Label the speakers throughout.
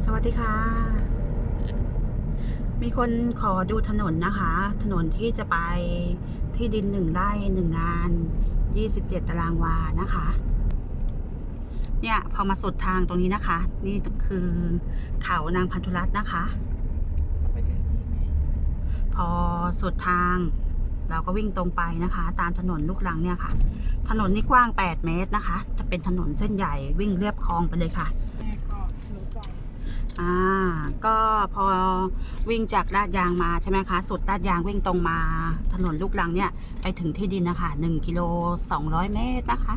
Speaker 1: สวัสดีค่ะ มีคนขอดูถนนนะคะ ถนนที่จะไปที่ดินหนึ่งไร่หนึ่งงาน27ตารางวานะคะ เนี่ย พอมาสุดทางตรงนี้นะคะ นี่คือเขานางพันธุรัตน์นะคะ พอสุดทาง เราก็วิ่งตรงไปนะคะ ตามถนนลูกรังเนี่ยค่ะ ถนนนี่กว้าง8เมตรนะคะ จะเป็นถนนเส้นใหญ่วิ่งเรียบคลองไปเลยค่ะ อ่า ก็พอวิ่งจากลาดยางมาใช่ไหมคะ สุดลาดยางวิ่งตรงมา ถนนลูกรังเนี่ย ไปถึงที่ดินนะคะ1กิโล200 เมตรนะคะ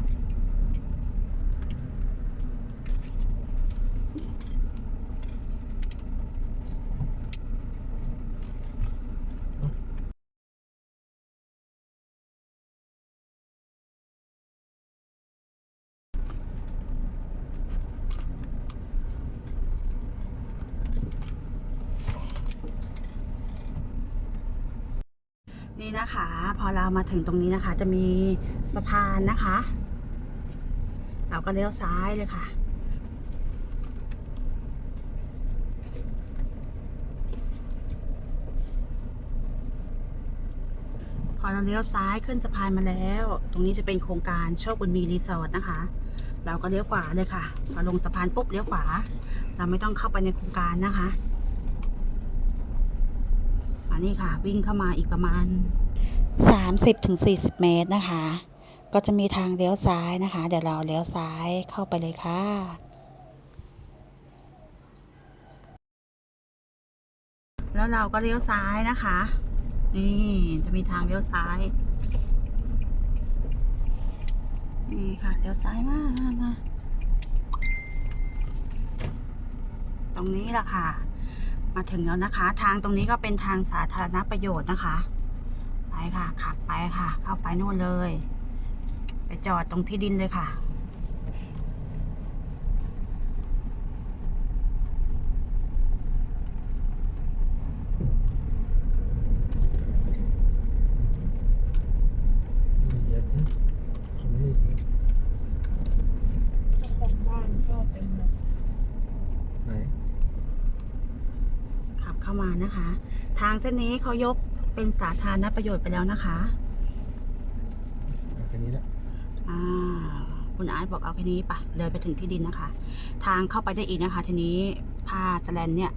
Speaker 1: นี่นะคะ พอเรามาถึงตรงนี้นะคะ จะมีสะพานนะคะ เราก็เลี้ยวซ้ายเลยค่ะพอเราเลี้ยวซ้ายขึ้นสะพานมาแล้ว ตรงนี้จะเป็นโครงการโชคบุญมีรีสอร์ทนะคะ เราก็เลี้ยวขวาเลยค่ะ พอลงสะพานปุ๊บเลี้ยวขวา เราไม่ต้องเข้าไปในโครงการนะคะ นนี้ค่ะ วิ่งเข้ามาอีกประมาณ 30-40 เมตรนะคะ ก็จะมีทางเลี้ยวซ้ายนะคะ เดี๋ยวเราเลี้ยวซ้ายเข้าไปเลยค่ะแล้วเราก็เลี้ยวซ้ายนะคะ นี่จะมีทางเลี้ยวซ้าย นี่ค่ะเลี้ยวซ้ายมามามาตรงนี้แหละค่ะ มาถึงแล้วนะคะ ทางตรงนี้ก็เป็นทางสาธารณประโยชน์นะคะ ไปค่ะขับไปค่ะ เข้าไปนู่นเลย ไปจอดตรงที่ดินเลยค่ะ
Speaker 2: เยอะนะเขาไม่มี
Speaker 3: เจ้าของบ้านก็เป็นแบบ
Speaker 2: ไหน
Speaker 1: ขั บเข้ามานะคะ ทางเส้นนี้เขายกเป็นสาธารณประโยชน์ไปแล้วนะคะ
Speaker 2: เอาแค่นี้ละ
Speaker 1: อ่าคุณอาร์ตบอกเอาแค่นี้ปะเดินไปถึงที่ดินนะคะ ทางเข้าไปได้อีกนะคะ ทีนี้ผ้าสแลนเนี่ย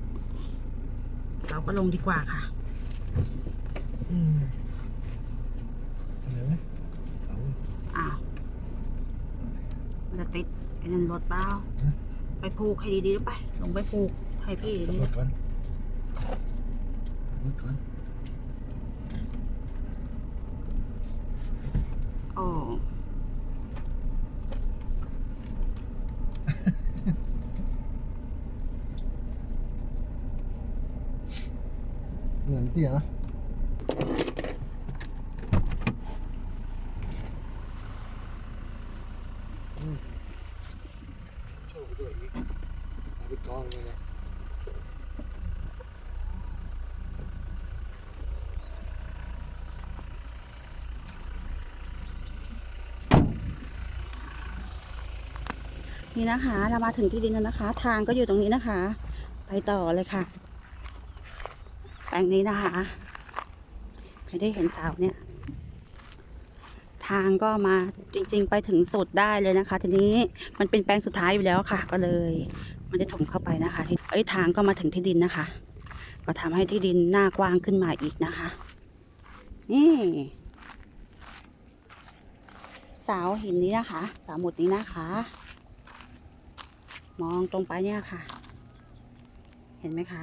Speaker 1: เราก็ลงดีกว่าค่ะ
Speaker 2: อืมอะไรไหมเอา
Speaker 1: อ้าวมันจะติดไอ้นั่นรถเปล่าไปผูกให้ดีๆหรือไปลงไปผูกให้พี่ดี
Speaker 2: รถก่อนรถก่อน
Speaker 1: โอ้
Speaker 2: เหมือนเตี้ยนะอืมโชว์ไปด้วยอีกเอาไปกองเลย นี่
Speaker 1: นะคะ เรามาถึงที่ดินแล้วนะคะ ทางก็อยู่ตรงนี้นะคะ ไปต่อเลยค่ะ แปลงนี้นะคะไม่ได้เห็นเสาเนี่ย ทางก็มาจริง ๆ ไปถึงสุดได้เลยนะคะ ทีนี้มันเป็นแปลงสุดท้ายอยู่แล้วค่ะ ก็เลย มันจะถมเข้าไปนะคะที่เอ้ทางก็มาถึงที่ดินนะคะ ก็ทำให้ที่ดินหน้ากว้างขึ้นมาอีกนะคะ นี่เสาหินนี้นะคะเสาหมุดนี้นะคะ มองตรงไปเนี่ยค่ะ เห็นไหมคะ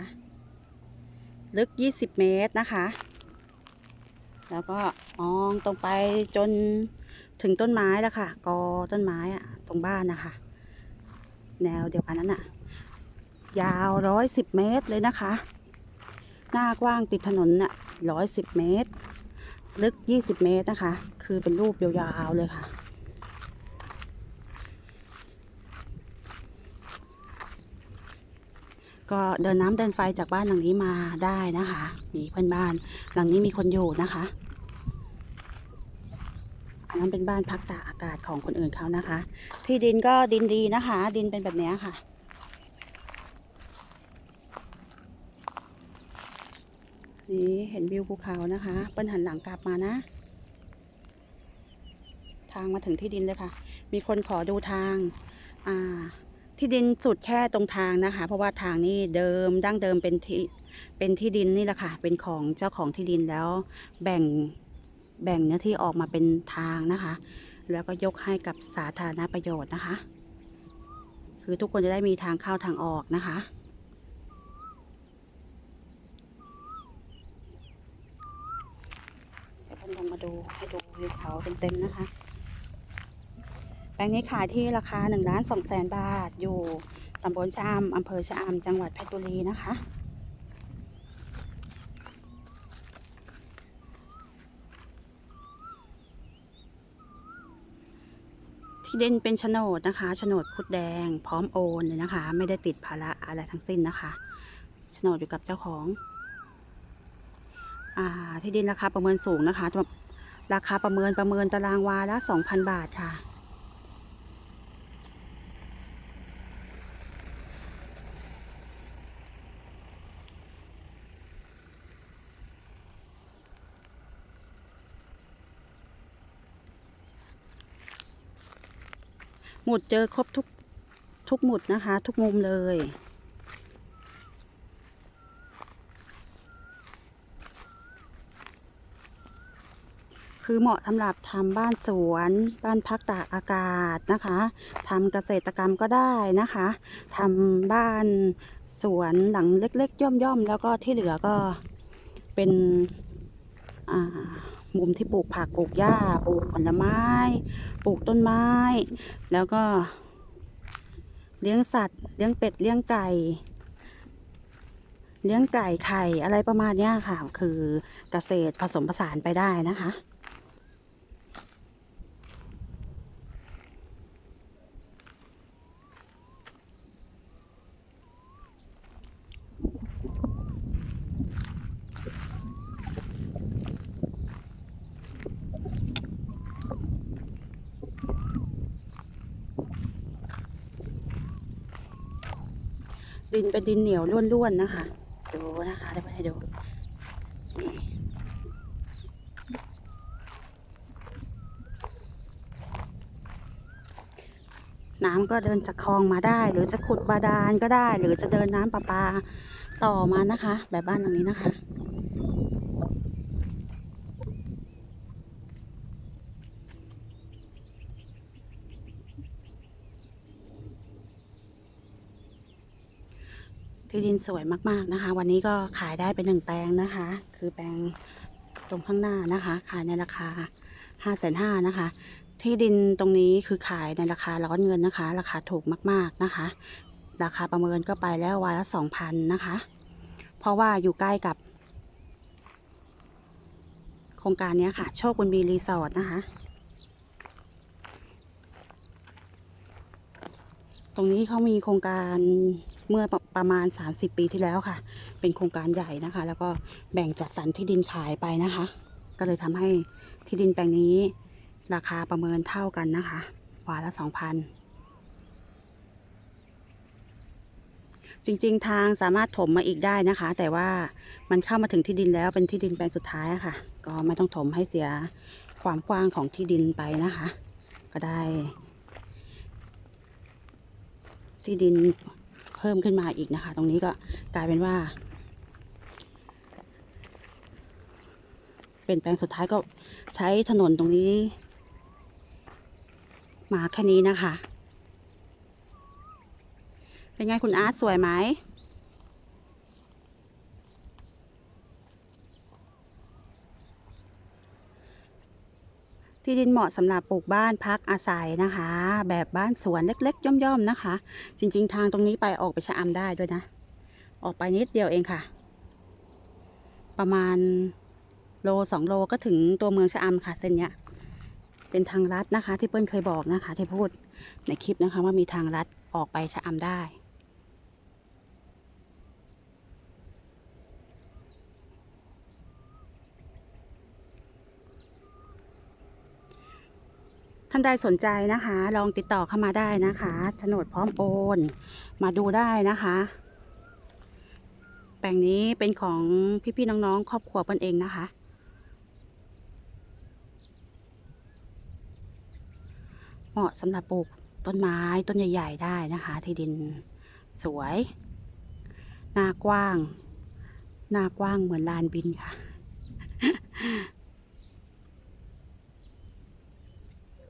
Speaker 1: ลึก 20 เมตรนะคะ แล้วก็มองตรงไปจนถึงต้นไม้แล้วค่ะ กอต้นไม้อะตรงบ้านนะคะ แนวเดียวกันนั้นอะยาวร้อยสิบเมตรเลยนะคะ หน้ากว้างติดถนนอะร้อยสิบเมตร ลึก20เมตรนะคะ คือเป็นรูปยาวๆเลยค่ะ ก็เดินน้ำเดินไฟจากบ้านหลังนี้มาได้นะคะ มีเพื่อนบ้านหลังนี้มีคนอยู่นะคะ อันนั้นเป็นบ้านพักตากอากาศของคนอื่นเขานะคะ ที่ดินก็ดินดีนะคะ ดินเป็นแบบนี้ค่ะนี่เห็นวิวภูเขานะคะ เปิ้ลหันหลังกลับมานะ ทางมาถึงที่ดินเลยค่ะ มีคนขอดูทาง อ่า ที่ดินสุดแค่ตรงทางนะคะ เพราะว่าทางนี้เดิมดั้งเดิมเป็นที่เป็นที่ดินนี่แหละค่ะ เป็นของเจ้าของที่ดินแล้วแบ่งแบ่งเนื้อที่ออกมาเป็นทางนะคะ แล้วก็ยกให้กับสาธารณประโยชน์นะคะ คือทุกคนจะได้มีทางเข้าทางออกนะคะ เดี๋ยวพิ่นลงมาดูให้ดูวิวเขาเต็มๆนะคะ แปลงนี้ขายที่ราคา1ล้าน2แสนบาท อยู่ตำบลชะอำอำเภอชะอำจังหวัดเพชรบุรีนะคะ ที่ดินเป็นโฉนดนะคะโฉนดคุดแดงพร้อมโอนเลยนะคะ ไม่ได้ติดภาระอะไรทั้งสิ้นนะคะโฉนดอยู่กับเจ้าของอ่าที่ดินราคาประเมินสูงนะคะ ราคาประเมินประเมินตารางวาละ 2,000 บาทค่ะ หมุดเจอครบทุกทุกหมุดนะคะ ทุกมุมเลยคือเหมาะสำหรับทำบ้านสวน บ้านพักตากอากาศนะคะทำเกษตรกรรมก็ได้นะคะทำบ้านสวนหลังเล็กๆ ย่อมๆ แล้วก็ที่เหลือก็เป็นอ่า มุมที่ปลูกผักปลูกหญ้าปลูกผลไม้ ปลูกต้นไม้ แล้วก็ เลี้ยงสัตว์ เลี้ยงเป็ดเลี้ยงไก่ เลี้ยงไก่ไข่อะไรประมาณนี้ค่ะ คือเกษตรผสมผสานไปได้นะคะ ดินเป็นดินเหนียวล้วนๆนะคะ ดูนะคะได้ไปให้ดูนี่น้ำก็เดินจากคลองมาได้ หรือจะขุดบาดาลก็ได้ หรือจะเดินน้ำประปาต่อมานะคะ แบบบ้านหลังนี้นะคะ ที่ดินสวยมากๆนะคะ วันนี้ก็ขายได้เป็นหนึ่งแปลงนะคะ คือแปลงตรงข้างหน้านะคะ ขายในราคาห้าแสนห้านะคะ ที่ดินตรงนี้คือขายในราคาร้อนเงินนะคะ ราคาถูกมากๆนะคะ ราคาประเมินก็ไปแล้ววันละสองพันนะคะ เพราะว่าอยู่ใกล้กับ โครงการนี้ค่ะ โชคบุญมีรีสอร์ทนะคะตรงนี้เขามีโครงการเมื่อ ประมาณ 30 ปีที่แล้วค่ะ เป็นโครงการใหญ่นะคะ แล้วก็แบ่งจัดสรรที่ดินขายไปนะคะ ก็เลยทำให้ที่ดินแปลงนี้ ราคาประเมินเท่ากันนะคะวาละสองพันจริง ๆ ทางสามารถถมมาอีกได้นะคะ แต่ว่ามันเข้ามาถึงที่ดินแล้วเป็นที่ดินแปลงสุดท้ายะค่ะ ก็ไม่ต้องถมให้เสียความกว้างของที่ดินไปนะคะ ก็ได้ ที่ดิน พิ่มขึ้นมาอีกนะคะ ตรงนี้ก็กลายเป็นว่า เป็นแปลงสุดท้ายก็ใช้ถนนตรงนี้ มาแค่นี้นะคะ เป็นไงคุณอาร์ตสวยไหม ที่ดินเหมาะสำหรับปลูกบ้านพักอาศัยนะคะ แบบบ้านสวนเล็ก ๆ ย่อมๆนะคะ จริง ๆ ทางตรงนี้ไปออกไปชะอำได้ด้วยนะ ออกไปนิดเดียวเองค่ะ ประมาณโลสองโลก็ถึงตัวเมืองชะอำค่ะเส้นเนี้ยเป็นทางลัดนะคะ ที่เปิ้ลเคยบอกนะคะ ที่พูดในคลิปนะคะว่ามีทางลัดออกไปชะอำได้ ท่านใดสนใจนะคะ ลองติดต่อเข้ามาได้นะคะโฉนดพร้อมโอน มาดูได้นะคะ แปลงนี้เป็นของพี่ๆน้องๆ ครอบครัวเปิ้นเองนะคะ เหมาะสำหรับปลูกต้นไม้ต้นใหญ่ ๆ ได้นะคะ ที่ดินสวยหน้ากว้าง หน้ากว้างเหมือนลานบินค่ะ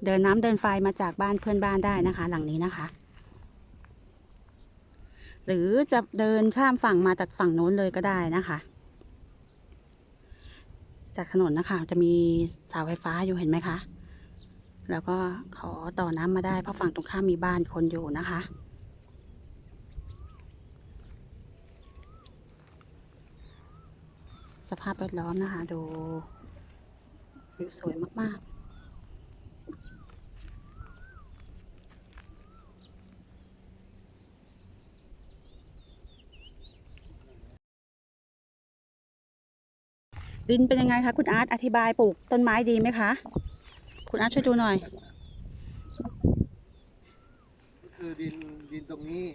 Speaker 1: เดินน้ำเดินไฟมาจากบ้านเพื่อนบ้านได้นะคะ หลังนี้นะคะ หรือจะเดินข้ามฝั่งมาจากฝั่งโน้นเลยก็ได้นะคะ จากถนนนะคะ จะมีเสาไฟฟ้าอยู่เห็นไหมคะ แล้วก็ขอต่อน้ำมาได้เพราะฝั่งตรงข้ามมีบ้านคนอยู่นะคะสภาพแวดล้อมนะคะ ดูวิวสวยมาก ๆ ดินเป็นยังไงคะคุณอาร์ตอธิบายปลูกต้นไม้ดีไหมคะ คุณอาร์ตช่วยดูหน่อย
Speaker 2: คือดินดินตรงนี้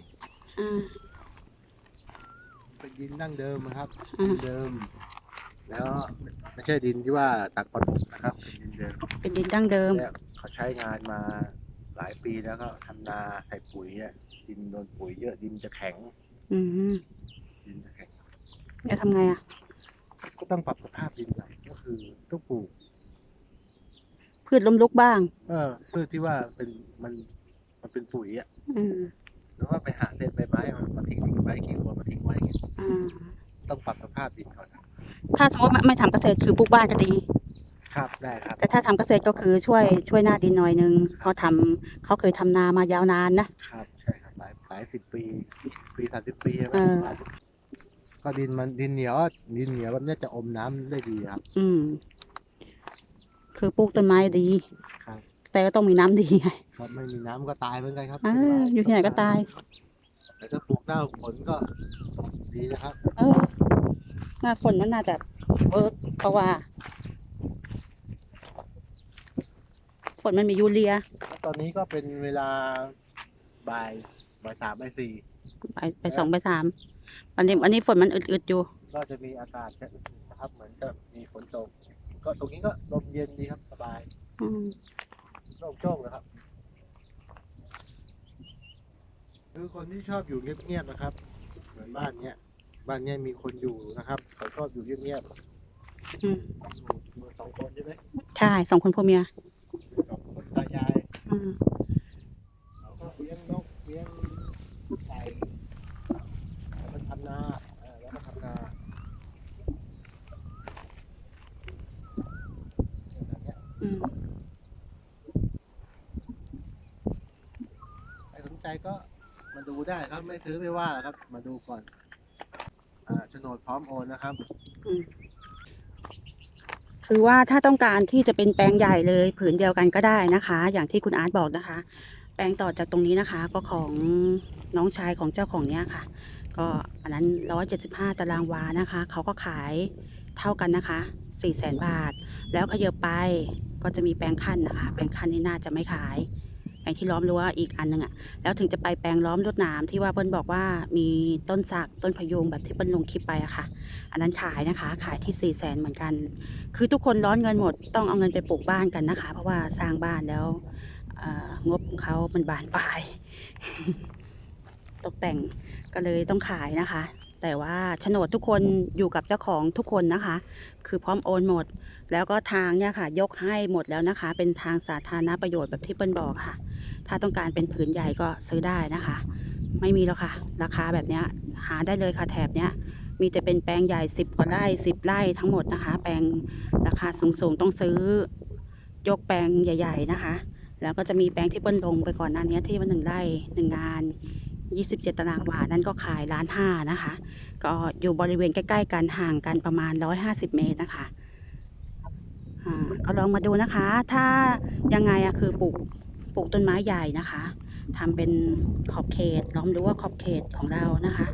Speaker 1: อ่า
Speaker 2: เป็นดินดั้งเดิมนะครับ
Speaker 1: อ่า
Speaker 2: ดินเดิม แล้วไม่ใช่ดินที่ว่าตักปลาดุกนะครับเป็นดินเดิม
Speaker 1: เป็นดินดั้งเดิม
Speaker 2: และเขาใช้งานมาหลายปีแล้วก็ทำนาใส่ปุ๋ยอะดินโดนปุ๋ยเยอะดินจะแข็ง
Speaker 1: อืม
Speaker 2: ดินจะแข็ง
Speaker 1: จะทำไงอะ
Speaker 2: ก็ต้องปรับสภาพดินใหม่ก็คือต้องปลูก
Speaker 1: พืชล้มลุกบ้าง
Speaker 2: เออเพื่อที่ว่าเป็นมันมันเป็นปุ๋ยอะ
Speaker 1: อืม
Speaker 2: หรือว่าไปหาเศษใบไม้มามาทิ้งทิ้งไว้กิ่งบัวมาทิ้งไว้อย่างเงี้ย
Speaker 1: อ่า
Speaker 2: ต้องปรับสภาพดินก่อนนะ
Speaker 1: ถ้าสมมติไม่ไม่ทำเกษตรคือปลูกบ้านก็ดี
Speaker 2: ครับได้ครับ
Speaker 1: แต่ถ้าทำเกษตรก็คือช่วยช่วยหน้าดินหน่อยนึงเพราะทำเขาเคยทำนามายาวนานนะ ครับ
Speaker 2: ใช่ครับหลายหลายสิบปี ปีสามสิบปีใช่ไหม
Speaker 1: เออ
Speaker 2: หลายสิบ ก็ดินมันดินเหนียวอะดินเหนียวแบบเนี้ยจะอมน้ำได้ดีครับ
Speaker 1: อืม คือปลูกต้นไม้ดี
Speaker 2: ครับ
Speaker 1: แต่ก็ต้องมีน้ำดีไง
Speaker 2: ครับไม่มีน้ำก็ตายเหมือนกันครับ
Speaker 1: เอออยู่ที่ไหนก็ตาย
Speaker 2: แต่ถ้าปลูกหน้าฝนก็ดีนะครับ
Speaker 1: เออ หน้าฝนมันน่าจะเวิร์กเพราะว่าฝนมันมียูเรีย
Speaker 2: แล้วตอนนี้ก็เป็นเวลาบ่ายบ่ายสามบ่ายสี่
Speaker 1: ไปไปสองไปสามวันนี้วันนี้ฝนมันอึดๆอยู่
Speaker 2: ก็จะมีอากาศจะนะครับ เหมือนจะมีฝนตก ก็ตรงนี้ก็ลมเย็นดีครับสบาย
Speaker 1: อืม
Speaker 2: โล่งโจ้งนะครับ คือคนที่ชอบอยู่เงียบๆนะครับ เหมือนบ้านเนี้ย บ้านเนี้ยมีคนอยู่นะครับ เขาชอบอยู่เงียบ
Speaker 1: อืม
Speaker 2: ๆอยู่สองคนใช่ไหม
Speaker 1: ใช่สองคนพ่อเมีย
Speaker 2: อยู่สองคนตายาย
Speaker 1: อืม
Speaker 2: เขาก็เลี้ยงนกเลี้ยงไก่แล้วก็ทำนาเออแล้วก็ทำนาอย่างเงี้ย
Speaker 1: อืม
Speaker 2: ใครสนใจ ก็มาดูได้ครับไม่ซื้อไม่ว่าครับ มาดูก่อนอ่าโฉนดพร้อมโอนนะครับ
Speaker 1: อืมคือว่าถ้าต้องการที่จะเป็นแปลงใหญ่เลย ผืนเดียวกันก็ได้นะคะ อย่างที่คุณอาร์ตบอกนะคะ แปลงต่อจากตรงนี้นะคะ ก็ของน้องชายของเจ้าของเนี้ยค่ะ ก็อันนั้นร้อยเจ็ดสิบห้าตารางวานะคะ เขาก็ขายเท่ากันนะคะสี่แสนบาท แล้วขยับไปก็จะมีแปลงขั้นนะคะ แปลงขั้นนี่น่าจะไม่ขาย แปลงที่ล้อมรั้วอีกอันหนึ่งอะแล้วถึงจะไปแปลงล้อมรวดนามที่ว่าเปิ้ลบอกว่ามีต้นสักต้นพะยุงแบบที่เปิ้ลลงคลิปไปอะค่ะ อันนั้นขายนะคะ ขายที่สี่แสนเหมือนกัน คือทุกคนร้อนเงินหมดต้องเอาเงินไปปลูกบ้านกันนะคะ เพราะว่าสร้างบ้านแล้วงบของเขามันบานปลาย ตกแต่งก็เลยต้องขายนะคะ แต่ว่าโฉนดทุกคนอยู่กับเจ้าของทุกคนนะคะ คือพร้อมโอนหมด แล้วก็ทางเนี่ยค่ะ ยกให้หมดแล้วนะคะ เป็นทางสาธารณประโยชน์แบบที่เปิ้ลบอกค่ะ ถ้าต้องการเป็นผืนใหญ่ก็ซื้อได้นะคะ ไม่มีแล้วค่ะ ราคาแบบนี้หาได้เลยค่ะแถบเนี้ย มีแต่เป็นแปลงใหญ่สิบกว่าไร่สิบไร่ทั้งหมดนะคะ แปลงราคาสูงๆต้องซื้อยกแปลงใหญ่ ๆนะคะ แล้วก็จะมีแปลงที่เปิ้ลลงไปก่อนหน้านี้ที่ว่าหนึ่งไร่หนึ่งงาน27 ตารางวา นั่นก็ขายล้านห้านะคะ ก็อยู่บริเวณใกล้ๆกันห่างกันประมาณ 150 เมตรนะคะอ่าก็ลองมาดูนะคะ ถ้ายังไงอะคือปลูก ปลูกต้นไม้ใหญ่นะคะทำเป็นขอบเขตล้อมรั้วขอบเขตของเรานะคะ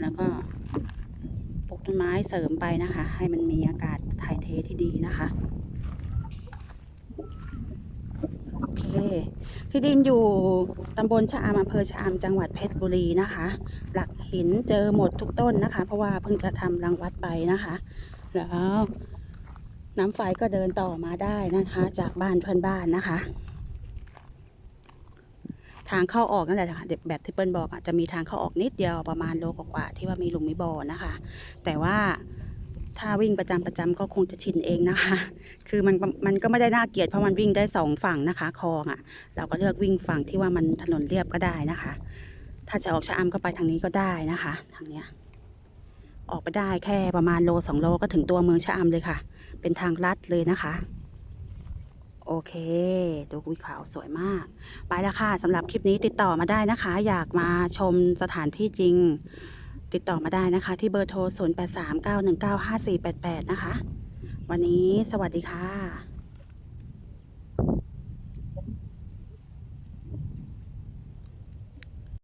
Speaker 1: แล้วก็ปลูกต้นไม้เสริมไปนะคะ ให้มันมีอากาศถ่ายเทที่ดีนะคะโอเค ที่ดินอยู่ตำบลชะอำอำเภอชะอำจังหวัดเพชรบุรีนะคะ หลักหินเจอหมดทุกต้นนะคะ เพราะว่าเพิ่งจะทำรังวัดไปนะคะ แล้วน้ำไฟก็เดินต่อมาได้นะคะ จากบ้านเพื่อนบ้านนะคะ ทางเข้าออกนั่นแหละค่ะแบบที่เปิ้ลบอกอะจะมีทางเข้าออกนิดเดียวประมาณโลกว่าที่ว่ามีหลุมมีบ่อนะคะ แต่ว่าถ้าวิ่งประจำประจำก็คงจะชินเองนะคะ คือมันมันก็ไม่ได้น่าเกลียดเพราะมันวิ่งได้สองฝั่งนะคะคลองอะ เราก็เลือกวิ่งฝั่งที่ว่ามันถนนเรียบก็ได้นะคะ ถ้าจะออกชะอำก็ไปทางนี้ก็ได้นะคะ ทางเนี้ย ออกไปได้แค่ประมาณโลสองโลก็ถึงตัวเมืองชะอำเลยค่ะ เป็นทางลัดเลยนะคะ โอเคดูวิวเขาสวยมาก ไปแล้วค่ะสำหรับคลิปนี้ติดต่อมาได้นะคะ อยากมาชมสถานที่จริง ติดต่อมาได้นะคะ ที่เบอร์โทร 0839195488 นะคะ วันนี้สวัสดีค่ะ